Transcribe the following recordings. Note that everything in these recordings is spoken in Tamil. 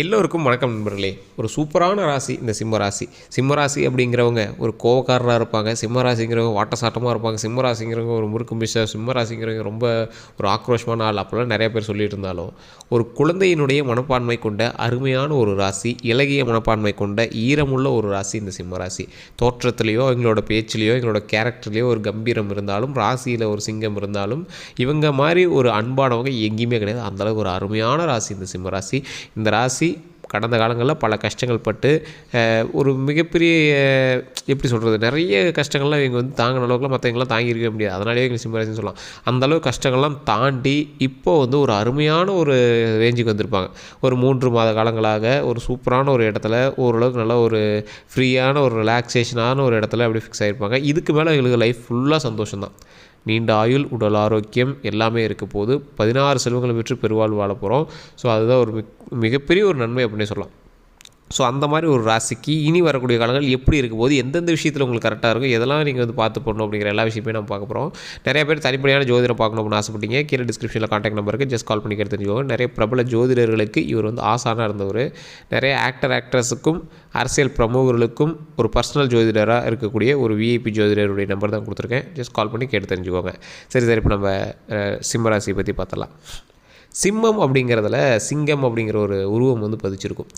எல்லோருக்கும் வணக்கம் நண்பர்களே. ஒரு சூப்பரான ராசி இந்த சிம்ம ராசி. சிம்ம ராசி அப்படிங்கிறவங்க ஒரு கோவக்காரராக இருப்பாங்க. சிம்ம ராசிங்கிறவங்க வாட்டசாட்டமாக இருப்பாங்க. சிம்ம ராசிங்கிறவங்க ஒரு முறுக்கு மிஷா சிம்ம ராசிங்கிறவங்க ரொம்ப ஒரு ஆக்ரோஷமான ஆள் அப்போல்லாம் நிறைய பேர் சொல்லிட்டு இருந்தாலும் ஒரு குழந்தையினுடைய மனப்பான்மை கொண்ட அருமையான ஒரு ராசி இலகிய மனப்பான்மை கொண்ட ஈரமுள்ள ஒரு ராசி இந்த சிம்ம ராசி. தோற்றத்துலேயோ எங்களோட பேச்சிலேயோ எங்களோட கேரக்டர்லேயோ ஒரு கம்பீரம் இருந்தாலும் ராசியில் ஒரு சிங்கம் இருந்தாலும் இவங்க மாதிரி ஒரு அன்பானவங்க எங்கேயுமே கிடையாது. அந்தளவுக்கு ஒரு அருமையான ராசி இந்த சிம்ம ராசி. இந்த ராசி கடந்த காலங்களில் பல கஷ்டங்கள் பட்டு ஒரு மிகப்பெரிய எப்படி சொல்கிறது நிறைய கஷ்டங்கள்லாம் இவங்க வந்து தாங்கின அளவுக்குலாம் மற்றவங்களாம் தாங்கியிருக்க முடியாது. அதனாலேயே எங்களுக்கு சிம்மராசின்னு சொல்லலாம். அந்தளவுக்கு கஷ்டங்கள்லாம் தாண்டி இப்போ வந்து ஒரு அருமையான ஒரு ரேஞ்சுக்கு வந்திருப்பாங்க. ஒரு மூன்று மாத காலங்களாக ஒரு சூப்பரான ஒரு இடத்துல ஓரளவுக்கு நல்ல ஒரு ஃப்ரீயான ஒரு ரிலாக்ஸேஷனான ஒரு இடத்துல அப்படி ஃபிக்ஸ் ஆகிருப்பாங்க இதுக்கு மேலே எங்களுக்கு லைஃப் ஃபுல்லாக சந்தோஷம் தான் நீண்ட ஆயுள் உடல் ஆரோக்கியம் எல்லாமே இருக்க போது பதினாறு செல்வங்களை விற்று பெருவாழ்வு வாழ போகிறோம் ஸோ அதுதான் ஒரு மிக் மிகப்பெரிய ஒரு நன்மை அப்படின்னே சொல்லலாம். ஸோ அந்த மாதிரி ஒரு ராசிக்கு இனி வரக்கூடிய காலங்கள் எப்படி இருக்கும் போது எந்தெந்த விஷயத்தில் உங்களுக்கு கரெக்டாக இருக்கும் எதெல்லாம் நீங்கள் வந்து பார்த்து பண்ணணும் அப்படிங்கிற எல்லா விஷயமே நம்ம பார்க்க போகிறோம் நிறைய பேர் தனிப்படையான ஜோதிடம் பார்க்கணும் அப்படின்னு ஆசைப்பட்டீங்க. கீழே டிஸ்கிரிப்ஷனில் காண்டாக்ட் நம்பருக்கு ஜஸ்ட் கால் பண்ணி கேட்டு தெரிஞ்சுக்கோங்க நிறைய பிரபல ஜோதிடர்களுக்கு இவர் வந்து ஆசானாக இருந்தவர். நிறைய ஆக்டர் ஆக்ட்ரஸுக்கும் அரசியல் பிரமுகர்களுக்கும் ஒரு பர்சனல் ஜோதிடராக இருக்கக்கூடிய ஒரு விஐபி ஜோதிடருடைய நம்பர் தான் கொடுத்துருக்கேன். ஜஸ்ட் கால் பண்ணி கேட்டு தெரிஞ்சுக்கோங்க. சரி சரி இப்போ நம்ம சிம்மராசியை பற்றி பார்த்தலாம் சிம்மம் அப்படிங்கிறதுல சிங்கம் அப்படிங்கிற ஒரு உருவம் வந்து பதிச்சிருக்கும்.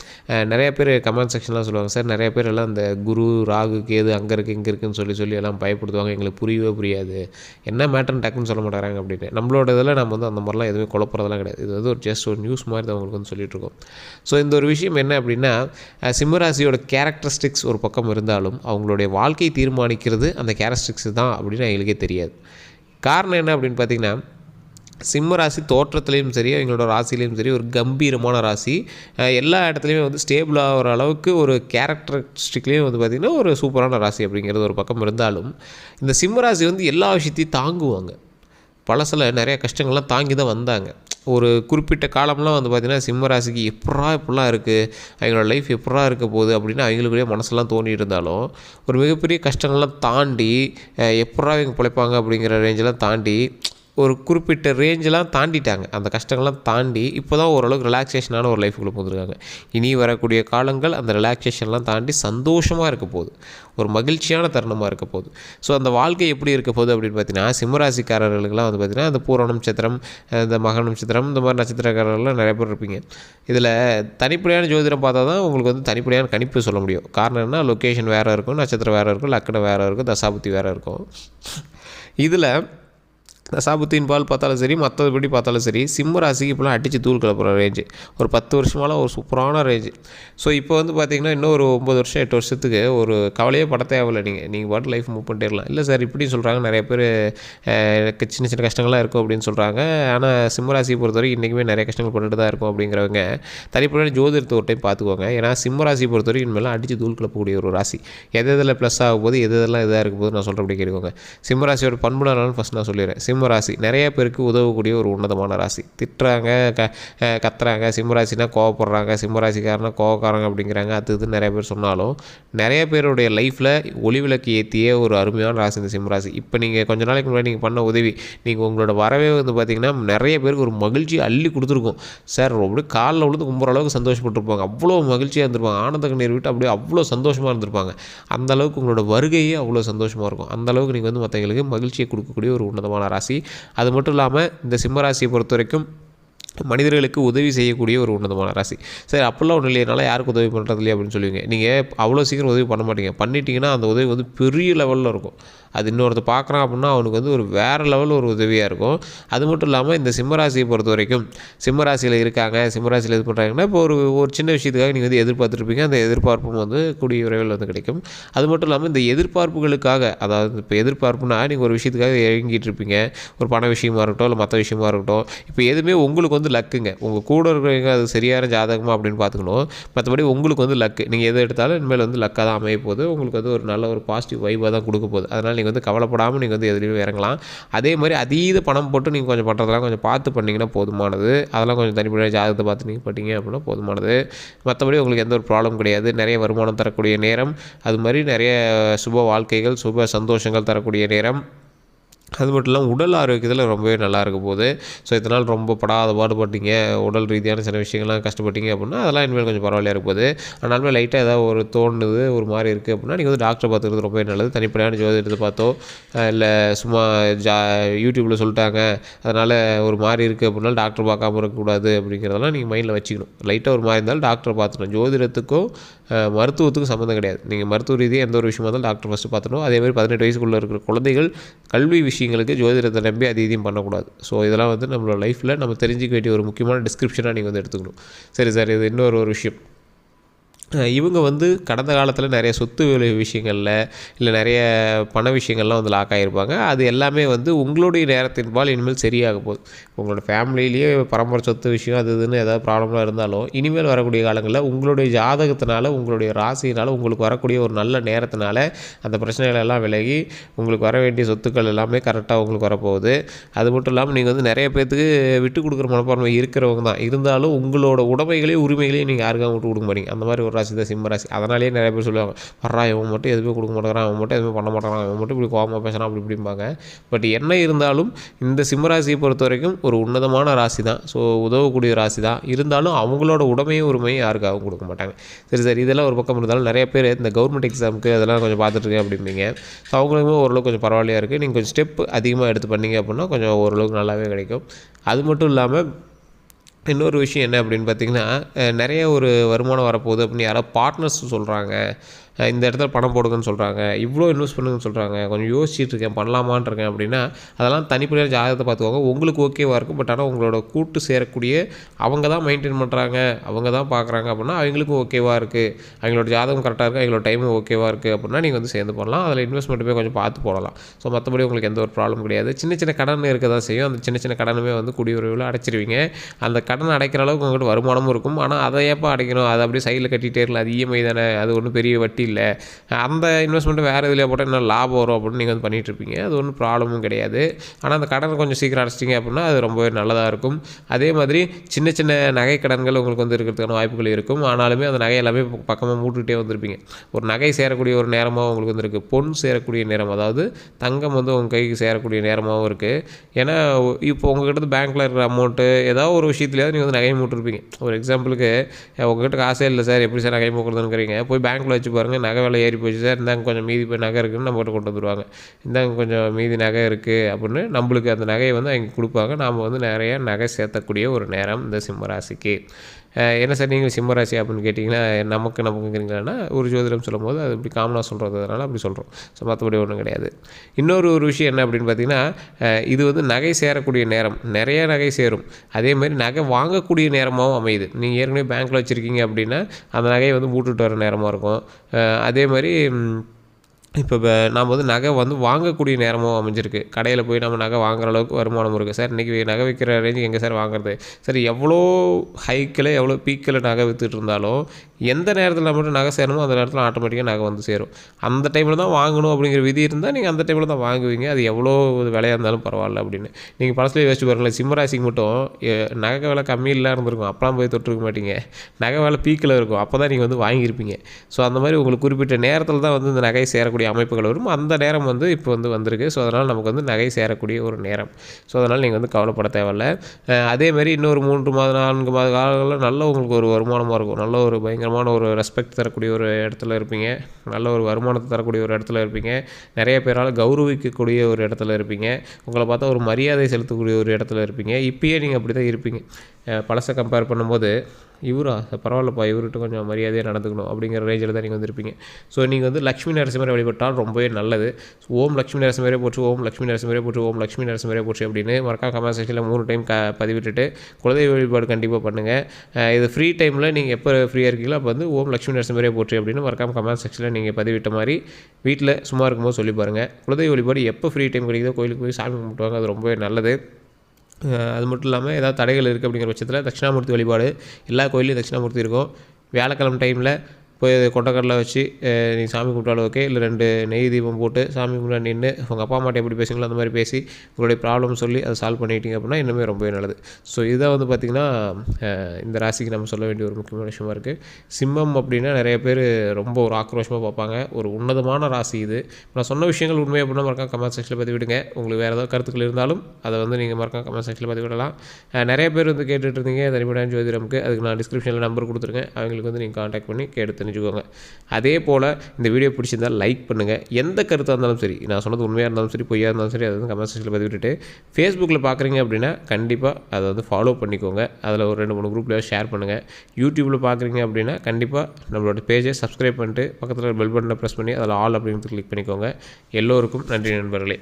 நிறைய பேர் கமெண்ட் செக்ஷன்லாம் சொல்லுவாங்க சார் நிறைய பேர் எல்லாம் இந்த குரு ராகு கேது அங்கே இருக்குது இங்கே இருக்குன்னு சொல்லி சொல்லி எல்லாம் பயப்படுத்துவாங்க. எங்களுக்கு புரியவே புரியாது. என்ன மேட்டர்னு டக்குன்னு சொல்ல மாட்டேறாங்க அப்படின்னு. நம்மளோட இதில் நம்ம வந்து அந்த மாதிரிலாம் எதுவுமே குழப்பறதெல்லாம் கிடையாது. இது வந்து ஒரு ஜஸ்ட் ஒரு நியூஸ் மாதிரி தான் அவங்களுக்கு வந்து சொல்லிட்டு இருக்கோம். ஸோ இந்த ஒரு விஷயம் என்ன அப்படின்னா சிம்மராசியோட கேரக்டரிஸ்டிக்ஸ் ஒரு பக்கம் இருந்தாலும் அவங்களுடைய வாழ்க்கை தீர்மானிக்கிறது அந்த கேரக்டரிஸ்டிக்ஸ் தான் அப்படின்னு எங்களுக்கே தெரியாது. காரணம் என்ன அப்படின்னு பார்த்தீங்கன்னா சிம்ம ராசி தோற்றத்துலேயும் சரி அவங்களோட ராசிலையும் சரி ஒரு கம்பீரமான ராசி. எல்லா இடத்துலையுமே வந்து ஸ்டேபிள் ஆகிற அளவுக்கு ஒரு கேரக்டரிஸ்டிக்லேயும் வந்து பார்த்திங்கன்னா ஒரு சூப்பரான ராசி அப்படிங்கிறது ஒரு பக்கம் இருந்தாலும் இந்த சிம்ம ராசி வந்து எல்லா விஷயத்தையும் தாங்குவாங்க. பழசில் நிறைய கஷ்டங்கள்லாம் தாங்கி தான் வந்தாங்க. ஒரு குறிப்பிட்ட காலம்லாம் வந்து பார்த்திங்கன்னா சிம்ம ராசிக்கு எப்படா இப்படிலாம் இருக்குது அவங்களோட லைஃப் எப்படா இருக்க போகுது அப்படின்னு அவங்களுக்குள்ளே மனசெல்லாம் தோண்டிட்டு இருந்தாலும் ஒரு மிகப்பெரிய கஷ்டங்கள்லாம் தாண்டி எப்படா இவங்க பிழைப்பாங்க அப்படிங்கிற ரேஞ்செல்லாம் தாண்டி ஒரு குறிப்பிட்ட ரேஞ்செலாம் தாண்டிட்டாங்க. அந்த கஷ்டங்கள்லாம் தாண்டி இப்போ தான் ஓரளவுக்கு ரிலாக்ஸேஷனான ஒரு லைஃபுக்குள்ளே போந்துருக்காங்க. இனி வரக்கூடிய காலங்கள் அந்த ரிலாக்ஸேஷன்லாம் தாண்டி சந்தோஷமாக இருக்க போகுது. ஒரு மகிழ்ச்சியான தருணமாக இருக்க போகுது. ஸோ அந்த வாழ்க்கை எப்படி இருக்க போகுது அப்படின்னு பார்த்தீங்கன்னா சிம்மராசிக்காரர்களுக்கெல்லாம் வந்து பார்த்திங்கன்னா அந்த பூர நட்சத்திரம் இந்த மக நட்சத்திரம் இந்த மாதிரி நட்சத்திரக்காரர்கள்லாம் நிறைய பேர் இருப்பீங்க. இதில் தனிப்படையான ஜோதிடம் பார்த்தா தான் உங்களுக்கு வந்து தனிப்படையான கணிப்பு சொல்ல முடியும். காரணம் என்ன லொக்கேஷன் வேறு இருக்கும் நட்சத்திரம் வேறு இருக்கும் லக்கணம் வேறு இருக்கும் தசாபுத்தி வேறு இருக்கும். இதில் தசாபுத்தின் பால் பார்த்தாலும் சரி மற்றபடி பார்த்தாலும் சரி சிம்ம ராசிக்கு இப்போலாம் அடித்து தூள் கிளப்புற ரேஞ்சு ஒரு பத்து வருஷமாலாம் ஒரு சூப்பரான ரேஞ்சு ஸோ இப்போ வந்து பார்த்தீங்கன்னா இன்னும் ஒரு ஒம்பது வருஷம் எட்டு வருஷத்துக்கு ஒரு கவலையே பட தேவையில்லை. நீங்கள் நீங்கள் பாட்டு லைஃப் மூவ் பண்ணிட்டே இல்லை சார் இப்படி சொல்கிறாங்க நிறைய பேர் எனக்கு சின்ன சின்ன கஷ்டங்கள்லாம் இருக்கும் அப்படின்னு சொல்கிறாங்க ஆனால் சிம்ம ராசியை பொறுத்தவரைக்கும் இன்றைக்குமே நிறைய கஷ்டங்கள் பண்ணிட்டு தான் இருக்கும் அப்படிங்கிறவங்க தனிப்படையான ஜோதிடத்தை ஒரு டைம் பார்த்துக்கோங்க. ஏன்னா சிம்ம ராசியை பொறுத்தவரைக்கும் இனிமேலாம் அடித்து தூள் கிளப்பக்கூடிய ஒரு ராசி. எது எதில் ப்ளஸ் ஆகும் போது எது எதெல்லாம் இதாக இருக்கும் போது நான் சொல்கிறபடி கேட்டுக்கோங்க. சிம்ம ராசியோட பண்பு ஃபஸ்ட் நான் சொல்லிடுறேன். சிம்மராசி நிறைய பேருக்கு உதவக்கூடிய ஒரு உன்னதமான ராசி. திட்டுறாங்க க கத்துறாங்க சிம்மராசினா கோவப்படுறாங்க சிம்மராசிக்காரனா கோவக்காரங்க அப்படிங்கிறாங்க. அது இது நிறைய பேர் சொன்னாலும் நிறைய பேருடைய லைஃப்பில் ஒளிவிளக்கு ஏற்றிய ஒரு அருமையான ராசி இந்த சிம்மராசி இப்போ நீங்கள் கொஞ்ச நாளைக்கு முன்னாடி நீங்கள் பண்ண உதவி நீங்கள் உங்களோட வரவே வந்து பார்த்திங்கன்னா நிறைய பேருக்கு ஒரு மகிழ்ச்சி அள்ளி கொடுத்துருக்கும். சார் அப்படியே காலில் விழுந்து கும்புற அளவுக்கு சந்தோஷப்பட்டிருப்பாங்க. அவ்வளோ மகிழ்ச்சியாக இருந்திருப்பாங்க. ஆனந்த கண்ணீர் விட்டு அப்படியே அவ்வளோ சந்தோஷமாக இருந்திருப்பாங்க. அந்த அளவுக்கு உங்களோட வருகையே அவ்வளோ சந்தோஷமாக இருக்கும். அந்த அளவுக்கு நீங்கள் வந்து மற்றவங்களுக்கு மகிழ்ச்சியை கொடுக்கக்கூடிய ஒரு உன்னதமான ராசி. அது மட்டும் இல்லாமல் இந்த சிம்ம ராசியை பொறுத்த வரைக்கும் மனிதர்களுக்கு உதவி செய்யக்கூடிய ஒரு உன்னதமான ராசி. சரி அப்போல்லாம் ஒன்றும் இல்லையனால யாருக்கு உதவி பண்ணுறது இல்லையா அப்படின்னு சொல்லுவீங்க. நீங்கள் அவ்வளோ சீக்கிரம் உதவி பண்ண மாட்டீங்க. பண்ணிட்டீங்கன்னா அந்த உதவி வந்து பெரிய லெவலில் இருக்கும். அது இன்னொருத்தர் பார்க்குறான் அப்படின்னா அவனுக்கு வந்து ஒரு வேறு லெவலில் ஒரு உதவியாக இருக்கும். அது மட்டும் இல்லாமல் இந்த சிம்மராசியை பொறுத்த வரைக்கும் சிம்மராசியில் இருக்காங்க சிம்மராசியில் இது பண்ணுறாங்கன்னா இப்போ ஒரு ஒரு சின்ன விஷயத்துக்காக நீங்கள் வந்து எதிர்பார்த்துருப்பீங்க. அந்த எதிர்பார்ப்பும் வந்து கூடிய விரைவில் வந்து கிடைக்கும். அது மட்டும் இல்லாமல் இந்த எதிர்பார்ப்புகளுக்காக அதாவது இப்போ எதிர்பார்ப்புனா நீங்கள் ஒரு விஷயத்துக்காக இயங்கிட்டு இருப்பீங்க. ஒரு பண விஷயமா இருக்கட்டும் இல்லை மற்ற விஷயமா இருக்கட்டும். இப்போ எதுவுமே உங்களுக்கு வந்து லக்குங்க உங்கள் கூட இருக்கிறவங்க அது சரியான ஜாதகமா அப்படின்னு பார்த்துக்கணும். மற்றபடி உங்களுக்கு வந்து லக்கு நீங்கள் எது எடுத்தாலும் இனிமேல் வந்து லக்காக தான் அமைய போகுது. உங்களுக்கு வந்து ஒரு நல்ல ஒரு பாசிட்டிவ் வைபாக தான் கொடுக்க போகுது. அதனால் நீங்கள் வந்து கவலைப்படாமல் நீங்கள் வந்து எதுலேயும் இறங்கலாம். அதே மாதிரி அதீத பணம் போட்டு நீங்கள் கொஞ்சம் பண்ணுறதெல்லாம் கொஞ்சம் பார்த்து பண்ணிங்கன்னா போதுமானது. அதெல்லாம் கொஞ்சம் தனிப்படையாக ஜாதகத்தை பார்த்து நீங்கள் பண்ணிங்க அப்படின்னா போதுமானது. மற்றபடி உங்களுக்கு எந்த ஒரு ப்ராப்ளம் கிடையாது. நிறைய வருமானம் தரக்கூடிய நேரம். அது மாதிரி நிறைய சுப வாழ்க்கைகள் சுப சந்தோஷங்கள் தரக்கூடிய நேரம். அது மட்டும் இல்லாமல் உடல் ஆரோக்கியத்தில் ரொம்பவே நல்லா இருக்க போகுது. ஸோ இதனால் ரொம்ப படாத பாடுபட்டீங்க. உடல் ரீதியான சில விஷயங்கள்லாம் கஷ்டப்பட்டீங்க அப்படின்னா அதெல்லாம் இனிமேல் கொஞ்சம் பரவாயில்லையா இருக்க போகுது. ஆனாலுமே லைட்டாக ஏதாவது ஒரு தோணுது ஒரு மாதிரி இருக்குது அப்படின்னா நீங்கள் வந்து டாக்டரை பார்த்துக்கிறது ரொம்பவே நல்லது. தனிப்படையான ஜோதிடத்தை பார்த்தோ இல்லை சும்மா ஜா யூடியூப்பில் சொல்லிட்டாங்க அதனால் ஒரு மாதிரி இருக்குது அப்படின்னா டாக்டர் பார்க்காம இருக்கக்கூடாது அப்படிங்கிறதெல்லாம் நீங்கள் மைண்டில் வச்சுக்கணும். லைட்டாக ஒரு மாதிரி இருந்தாலும் டாக்டரை பார்த்துக்கணும். ஜோதிடத்துக்கும் மருத்துவத்துக்கும் சம்மந்தம் கிடையாது. நீங்கள் மருத்துவ ரீதியாக எந்த ஒரு விஷயமா இருந்தாலும் டாக்டர் ஃபஸ்ட்டு பார்த்துக்கணும். அதே மாதிரி பதினெட்டு வயசுக்குள்ளே இருக்கிற குழந்தைகள் கல்வி விஷயங்களுக்கு ஜோதிடத்தை நம்பி அது இதையும் பண்ணக்கூடாது. ஸோ இதெல்லாம் வந்து நம்மளோட லைஃப்பில் நம்ம தெரிஞ்சிக்க வேண்டிய ஒரு முக்கியமான டிஸ்கிரிப்ஷனாக நீங்கள் வந்து எடுத்துக்கணும். சரி சார் இது இன்னொரு ஒரு விஷயம். இவங்க வந்து கடந்த காலத்தில் நிறைய சொத்து விஷயங்களில் இல்லை நிறைய பண விஷயங்கள்லாம் வந்து லாக் ஆகியிருப்பாங்க அது எல்லாமே வந்து உங்களுடைய நேரத்தின்பால் இனிமேல் சரியாக போகுது உங்களோட ஃபேமிலியிலேயே பரம்பரை சொத்து விஷயம் அது இதுன்னு ஏதாவது ப்ராப்ளம்லாம் இருந்தாலும் இனிமேல் வரக்கூடிய காலங்களில் உங்களுடைய ஜாதகத்தினால உங்களுடைய ராசினால் உங்களுக்கு வரக்கூடிய ஒரு நல்ல நேரத்தினால அந்த பிரச்சனைகள் எல்லாம் விலகி உங்களுக்கு வர வேண்டிய சொத்துக்கள் எல்லாமே கரெக்டாக உங்களுக்கு வரப்போகுது. அது மட்டும் இல்லாமல் நீங்கள் வந்து நிறைய பேர்த்துக்கு விட்டு கொடுக்குற மனப்பான்மை இருக்கிறவங்க தான். இருந்தாலும் உங்களோட உடமைகளையும் உரிமைகளையும் நீங்கள் யாருக்காக விட்டு கொடுக்க மாட்டீங்க. அந்த மாதிரி ஒரு ராசி தான் சிம்ம ராசி. அதனாலேயே நிறைய பேர் சொல்லுவாங்க வர்றா இவன் மட்டும் எதுவுமே கொடுக்க மாட்டேங்கிறான் அவன் மட்டும் எதுவுமே பண்ண மாட்டேங்கிறான் அவன் மட்டும் இப்படி கோபமாக பேசுகிறான் அப்படி இப்படிம்பாங்க. பட் என்ன இருந்தாலும் இந்த சிம்ம ராசியை பொறுத்த வரைக்கும் ஒரு உன்னதமான ராசி தான். ஸோ உதவக்கூடிய ராசி தான். இருந்தாலும் அவங்களோட உடமையும் உரிமையும் யாருக்காகவும் கொடுக்க மாட்டாங்க. சரி சரி இதெல்லாம் ஒரு பக்கம் இருந்தாலும் நிறைய பேர் இந்த கவர்மெண்ட் எக்ஸாமுக்கு அதெல்லாம் கொஞ்சம் பார்த்துட்ருக்கேன் அப்படிம்பீங்க. ஸோ அவங்களுக்குமே ஓரளவுக்கு கொஞ்சம் பரவாயில்லையா இருக்குது நீங்கள் கொஞ்சம் ஸ்டெப் அதிகமாக எடுத்து பண்ணிங்க அப்படின்னா கொஞ்சம் ஓரளவுக்கு நல்லாவே கிடைக்கும். அது மட்டும் இல்லாமல் இன்னொரு விஷயம் என்ன அப்படின்னு பார்த்தீங்கன்னா நிறைய ஒரு வருமானம் வரப்போகுது அப்படின்னு யாராவது பார்ட்னர்ஸ் சொல்கிறாங்க இந்த இடத்துல பணம் போடுங்கன்னு சொல்கிறாங்க இவ்வளோ இன்வெஸ்ட் பண்ணுங்கன்னு சொல்கிறாங்க கொஞ்சம் யோசிச்சுட்டு இருக்கேன் பண்ணலாமான்னு இருக்கேன் அப்படின்னா அதெல்லாம் தனிப்படையாக ஜாதகத்தை பார்த்துக்கோங்க. உங்களுக்கு ஓகேவாக இருக்கும். பட் ஆனால் உங்களோட கூட்டு சேரக்கூடிய அவங்க தான் மெயின்டைன் பண்ணுறாங்க அவங்க தான் பார்க்குறாங்க அப்படின்னா அவங்களுக்கும் ஓகேவாக இருக்குது அவங்களோட ஜாதகம் கரெக்டாக இருக்குது அவங்களோட டைமும் ஓகேவாக இருக்குது அப்படின்னா நீங்கள் வந்து சேர்ந்து போடலாம் அதில் இன்வெஸ்ட்மெண்ட்டுமே கொஞ்சம் பார்த்து போடலாம். ஸோ மற்றபடி உங்களுக்கு எந்த ஒரு ப்ராப்ளம் கிடையாது. சின்ன சின்ன கடன் இருக்க தான் செய்யும். அந்த சின்ன சின்ன கடனுமே வந்து கூடிய அடைச்சிருவீங்க. அந்த கடன் அடைக்கிற அளவுக்கு உங்கள்கிட்ட வருமானமும் இருக்கும். ஆனால் அதை ஏப்பா அடைக்கணும்? அதை அப்படியே சைடில் கட்டிகிட்டே இருக்கலாம். அது இஎம்ஐ தானே. அது ஒன்றும் பெரிய வட்டி இல்லை. அந்த இன்வெஸ்ட்மெண்ட்டு வேறு இதில் போட்டால் என்ன லாபம் வரும் அப்படின்னு நீங்கள் வந்து பண்ணிகிட்ருப்பீங்க இருப்பீங்க அது ஒன்றும் ப்ராப்ளமும் கிடையாது. ஆனால் அந்த கடனை கொஞ்சம் சீக்கிரம் அடைச்சிட்டிங்க அப்படின்னா அது ரொம்பவே நல்லதாக இருக்கும். அதே மாதிரி சின்ன சின்ன நகை கடன்கள் உங்களுக்கு வந்து இருக்கிறதுக்கான வாய்ப்புகள் இருக்கும். ஆனாலுமே அந்த நகை எல்லாமே பக்கமாக மூட்டுக்கிட்டே வந்திருப்பீங்க. ஒரு நகை சேரக்கூடிய ஒரு நேரமாக உங்களுக்கு வந்துருக்கு பொன் சேரக்கூடிய நேரம் அதாவது தங்கம் வந்து உங்கள் கைக்கு சேரக்கூடிய நேரமாகவும் இருக்குது ஏன்னா இப்போ உங்கள்கிட்ட பேங்க்கில் இருக்கிற அமௌண்ட்டு ஏதாவது ஒரு விஷயத்துலையாவது நீங்கள் வந்து நகை மூட்டிருப்பீங்க. ஒரு எக்ஸாம்பிளுக்கு உங்கள்கிட்ட காசே இல்லை சார். எப்படி சார் நகை மூக்கிறதுங்கிறீங்க போய் பேங்க்கில் வச்சு பாருங்கள் நகை விலை ஏறி போச்சு சார். இந்தாங்க கொஞ்சம் மீதி போய் நகை இருக்குன்னு நம்மகிட்ட கொண்டு வந்துருவாங்க. இந்தாங்க கொஞ்சம் மீதி நகை இருக்குது அப்படின்னு நம்மளுக்கு அந்த நகையை வந்து அவங்க கொடுப்பாங்க. நாம் வந்து நிறையா நகை சேர்த்தக்கூடிய ஒரு நேரம் இந்த சிம்மராசிக்கு என்ன சார் நீங்கள் சிம்ம ராசி அப்படின்னு கேட்டிங்கன்னா நமக்கு நமக்குங்கிறீங்கன்னா ஒரு ஜோதிடம் சொல்லும்போது அது இப்படி காமனாக சொல்கிறதுனால அப்படி சொல்கிறோம் ஸோ மற்றபடி ஒன்றும் கிடையாது. இன்னொரு ஒரு விஷயம் என்ன அப்படின்னு பார்த்தீங்கன்னா இது வந்து நகை சேரக்கூடிய நேரம். நிறைய நகை சேரும். அதே மாதிரி நகை வாங்கக்கூடிய நேரமாகவும் அமையுது. நீங்கள் ஏற்கனவே பேங்க்கில் வச்சுருக்கீங்க அப்படின்னா அந்த நகையை வந்து மூட்டுட்டு வர நேரமாக இருக்கும். அதே மாதிரி இப்போ நாம் வந்து நகை வந்து வாங்கக்கூடிய நேரமும் அமைஞ்சிருக்கு. கடையில் போய் நம்ம நகை வாங்குற அளவுக்கு வருமானம் இருக்குது சார் இன்றைக்கி நகை விற்கிற ரேஞ்சுக்கு எங்கே சார் வாங்குறது? சார் எவ்வளோ ஹைக்கில் எவ்வளோ பீக்கில் நகை விற்றுட்டு இருந்தாலும் எந்த நேரத்தில் மட்டும் நகை சேரணுமோ அந்த நேரத்தில் ஆட்டோமேட்டிக்காக நகை வந்து சேரும். அந்த டைமில் தான் வாங்கணும் அப்படிங்கிற விதி இருந்தால் நீங்கள் அந்த டைமில் தான் வாங்குவீங்க. அது எவ்வளோ விலையாக இருந்தாலும் பரவாயில்ல அப்படின்னு. நீங்கள் பழசுலேயே யோசிச்சு பாருங்களேன் சிம்மராசிக்கு மட்டும் நகை விலை கம்மியில் இருந்திருக்கும். அப்போலாம் போய் தொட்டிருக்க மாட்டீங்க. நகை விலை பீக்கில் இருக்கும். அப்போ தான் நீங்கள் வந்து வாங்கியிருப்பீங்க. ஸோ அந்த மாதிரி உங்களுக்கு குறிப்பிட்ட நேரத்தில் தான் வந்து இந்த நகை சேரக்கூடிய அமைப்புகள் வரும். அந்த நேரம் வந்து இப்போ வந்து வந்திருக்கு. ஸோ அதனால் நமக்கு வந்து நகை சேரக்கூடிய ஒரு நேரம். ஸோ அதனால் நீங்கள் வந்து கவலைப்பட தேவையில்ல. அஹ் அதே மாதிரி இன்னொரு மூன்று மாதம் நான்கு மாத காலங்களில் நல்ல உங்களுக்கு ஒரு வருமானமாக இருக்கும். நல்ல ஒரு பயங்கரமாக பயங்கரமான ஒரு ரெஸ்பெக்ட் தரக்கூடிய ஒரு இடத்துல இருப்பீங்க. நல்ல ஒரு வருமானத்தை தரக்கூடிய ஒரு இடத்துல இருப்பீங்க. நிறைய பேரால் கௌரவிக்கக்கூடிய ஒரு இடத்துல இருப்பீங்க. உங்களை பார்த்தா ஒரு மரியாதை செலுத்தக்கூடிய ஒரு இடத்துல இருப்பீங்க. இப்பயே நீங்கள் அப்படி தான் இருப்பீங்க. அஹ் பழசை கம்பேர் பண்ணும்போது இவரா? பரவாயில்லப்பா இவர்கிட்ட கொஞ்சம் மரியாதையாக நடந்துக்கணும் அப்படிங்கிற ரேஞ்சில் தான் நீங்கள் வந்திருப்பீங்க. ஸோ நீங்கள் வந்து லக்ஷ்மி நரசிம்மரை வழிபட்டால் ரொம்பவே நல்லது. ஓம் லக்ஷ்மி நரசிம்மரே போச்சு ஓம் லக்ஷ்மி நரசிம்மரே போச்சு ஓம் லக்ஷ்மி நரசிம்மரே போச்சு அப்படின்னு மறக்கா கமெண்ட் செக்ஷனில் மூணு டைம் க பதிவிட்டுட்டு குலதெய்வ வழிபாடு கண்டிப்பாக பண்ணுங்கள் இது ஃப்ரீ டைமில் நீங்கள் எப்போ ஃப்ரீயாக இருக்கீங்களோ அப்போ வந்து ஓம் லக்ஷ்மி நரசிம்மரே போச்சு அப்படின்னு மறக்காம கமெண்ட் செக்ஷனில் நீங்கள் பதிவிட்ட மாதிரி வீட்டில் சும்மா இருக்கும்போது சொல்லி பாருங்கள் குலதெய்வ வழிபாடு எப்போ ஃப்ரீ டைம் கிடைக்குதோ கோயிலுக்கு போய் சாமி கும்பிட்டுவாங்க அது ரொம்பவே நல்லது. அது மட்டும் இல்லாமல் ஏதாவது தடைகள் இருக்குது அப்படிங்கிற பட்சத்தில் தட்சிணாமூர்த்தி வழிபாடு எல்லா கோயிலையும் தட்சிணாமூர்த்தி இருக்கும். வியாழக்கிழமை டைமில் போய் கொண்டக்கடலை வச்சு நீங்கள் நீ சாமி கும்பிட்டாலும் ஓகே இல்லை ரெண்டு நெய் தீபம் போட்டு சாமி கும்பிட்டு நின்று உங்கள் அப்பா அம்மாட்ட எப்படி பேசுங்களோ அந்த மாதிரி பேசி உங்களுடைய ப்ராப்ளம் சொல்லி அதை சால்வ் பண்ணிட்டீங்க அப்படின்னா இன்னுமே ரொம்பவே நல்லது. ஸோ இதை வந்து பார்த்திங்கன்னா இந்த ராசிக்கு நம்ம சொல்ல வேண்டிய ஒரு முக்கியமான விஷயமா இருக்குது சிம்மம் அப்படின்னா நிறைய பேர் ரொம்ப ஒரு ஆக்ரோஷமாக பார்ப்பாங்க. ஒரு உன்னதமான ராசி இது. நான் சொன்ன விஷயங்கள் உண்மை அப்படின்னா மறக்காம கமெண்ட் செக்ஷனில் பற்றி விடுங்க உங்களுக்கு வேறு ஏதாவது கருத்துக்கள் இருந்தாலும் அதை வந்து நீங்கள் மறக்காம கமெண்ட் செக்ஷனில் பற்றி விடலாம் நிறைய பேர் வந்து கேட்டுட்டு இருந்தீங்க. தனிப்படையான ஜோதிடமுக்கு. அதுக்கு நான் டிஸ்கிரிப்ஷனில் நம்பர் கொடுத்துருக்கேன் அவங்களுக்கு வந்து நீங்கள் காண்டாக்ட் பண்ணி கேட்டு தெரிஞ்சுக்கோங்க. அதே போல் இந்த வீடியோ பிடிச்சிருந்தால் லைக் பண்ணுங்கள் எந்த கருத்தாக இருந்தாலும் சரி நான் சொன்னது உண்மையாக இருந்தாலும் சரி பொய்யாக இருந்தாலும் சரி அதை வந்து கமெண்ட் செக்ஷனில் பதிவிட்டுட்டு ஃபேஸ்புக்கில் பார்க்குறீங்க அப்படின்னா கண்டிப்பாக அதை வந்து ஃபாலோ பண்ணிக்கோங்க. அதில் ஒரு ரெண்டு மூணு குரூப்பில் ஷேர் பண்ணுங்கள் யூடியூப்பில் பார்க்குறீங்க அப்படின்னா கண்டிப்பாக நம்மளோட பேஜை சப்ஸ்கிரைப் பண்ணிட்டு பக்கத்தில் பெல் பட்டனை ப்ரெஸ் பண்ணி அதில் ஆல் அப்படிங்கிறது கிளிக் பண்ணிக்கோங்க. எல்லோருக்கும் நன்றி நண்பர்களே.